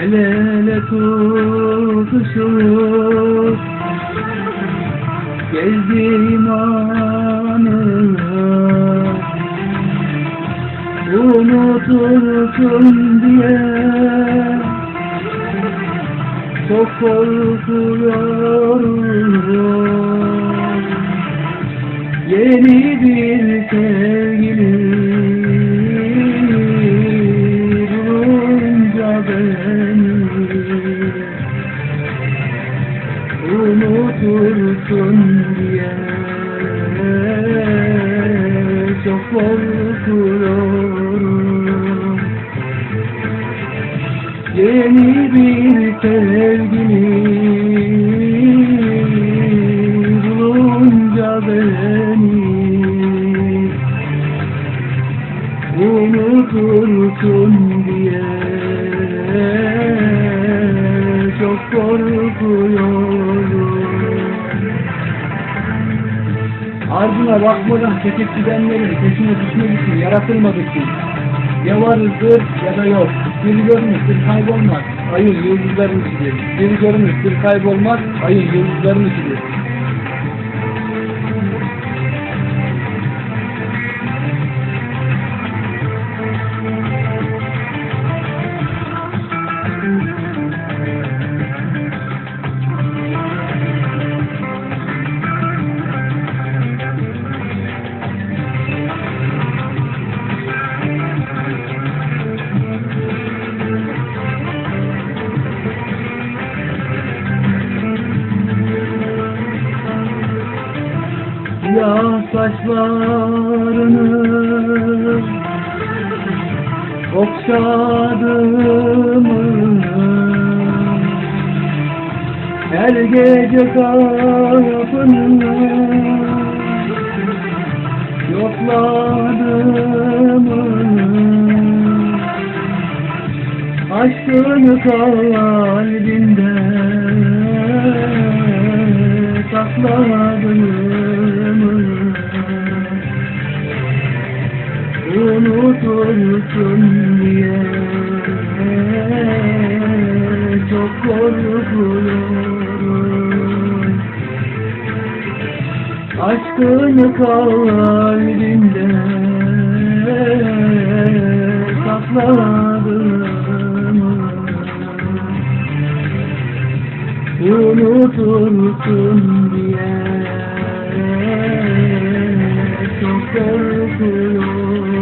El ele tutuşup Gezdiğim anı Unutursun diye. Çok korkuyorum. Yeni bir sevgili Yeni bir sevgili bulunca beni Unutursun diye çok korkuyorum Ardına bakmadan çekip gidenlerin peşine düşmek için yaratılmadık biz. Ya varızdır ya da yok. Biri görmüştür kaybolmaz. Ayın yıldızların içidir. Biri görmüştür kaybolmaz. Ayın yıldızların içidir. Saçlarını okşadım Her gece kapını yokladım Aşkını kalbimde sakladım Unutursun diye. Çok korkuyorum. Aşkını kalbimde sakladım Unutursun diye. Çok korkuyorum